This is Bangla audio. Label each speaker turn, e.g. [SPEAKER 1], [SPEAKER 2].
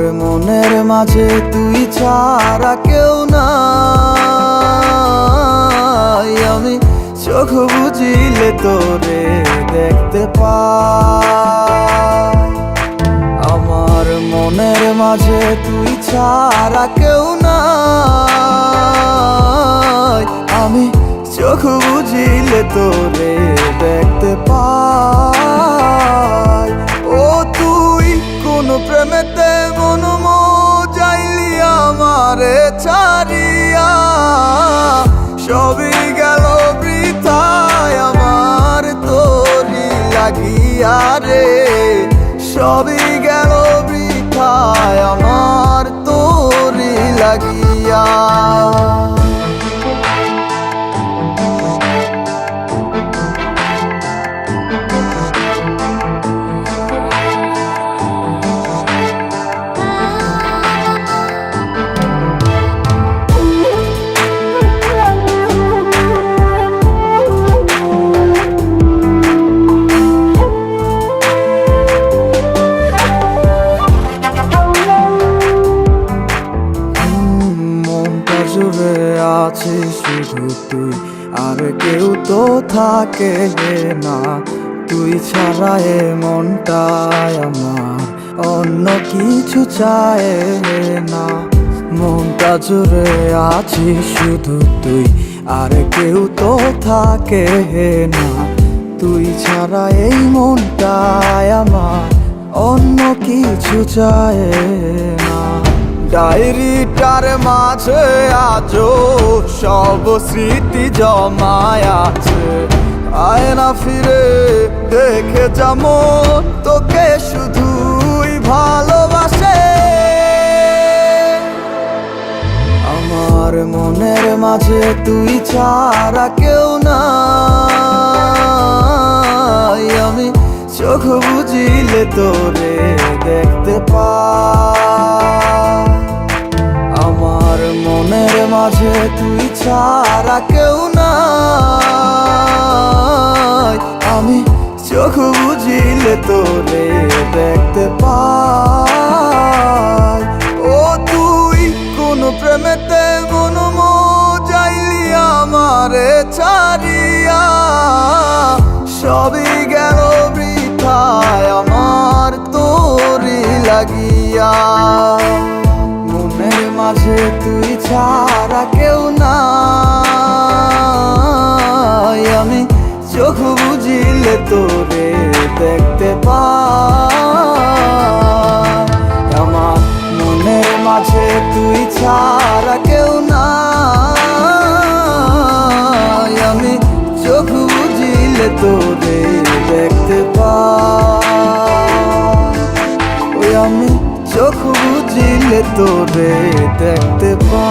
[SPEAKER 1] আমার মনের মাঝে তুই ছাড়া কেউ নাই। আমি চোখ বুঝিলে তোরে দেখতে পাই। আমার মনের মাঝে তুই ছাড়া কেউ নাই। আমি চোখ বুঝিলে তোরে দেখতে আমারে ছাড়িয়া সবই গেল বৃথায়। আমার তোরি লাগিয়া রে, সবই গেল বৃথায়। আমার তোরি লাগিয়া। আছে শুধু তুই, আর কেউ তো থাকে না। তুই ছাড়া এ মনটায় আমার, অন্য কিছু চায় না। মনটা জুড়ে আছি শুধু তুই, আর কেউ তো থাকে না। তুই ছাড়া এই মনটায় আমার, অন্য কিছু চায় না। ডায়েরিটার মাঝে আজও সব স্মৃতি জমায় আছে। আয়না ফিরে, দেখে যেমন তোকে শুধুই ভালোবাসে। আমার মনের মাঝে তুই ছাড়া কেউ না আমি চোখ বুঝিলে তোরে দেখতে আমার মনের মাঝে তুই ছাড়া কেউ নাই। আমি চোখ বুঝিলে তোরে দেখতে পাই। ও তুই কোন প্রেমেতে মন যাইলি আমারে ছাড়িয়া। সবই গেল বৃথায় আমার তোরি লাগিয়া। মনের মাঝে ছাড়া কেউ না আমি চোখ বুঝিলে তোরে দেখতে পাই। চোখ বুঝিলে তোরে দেখতে পা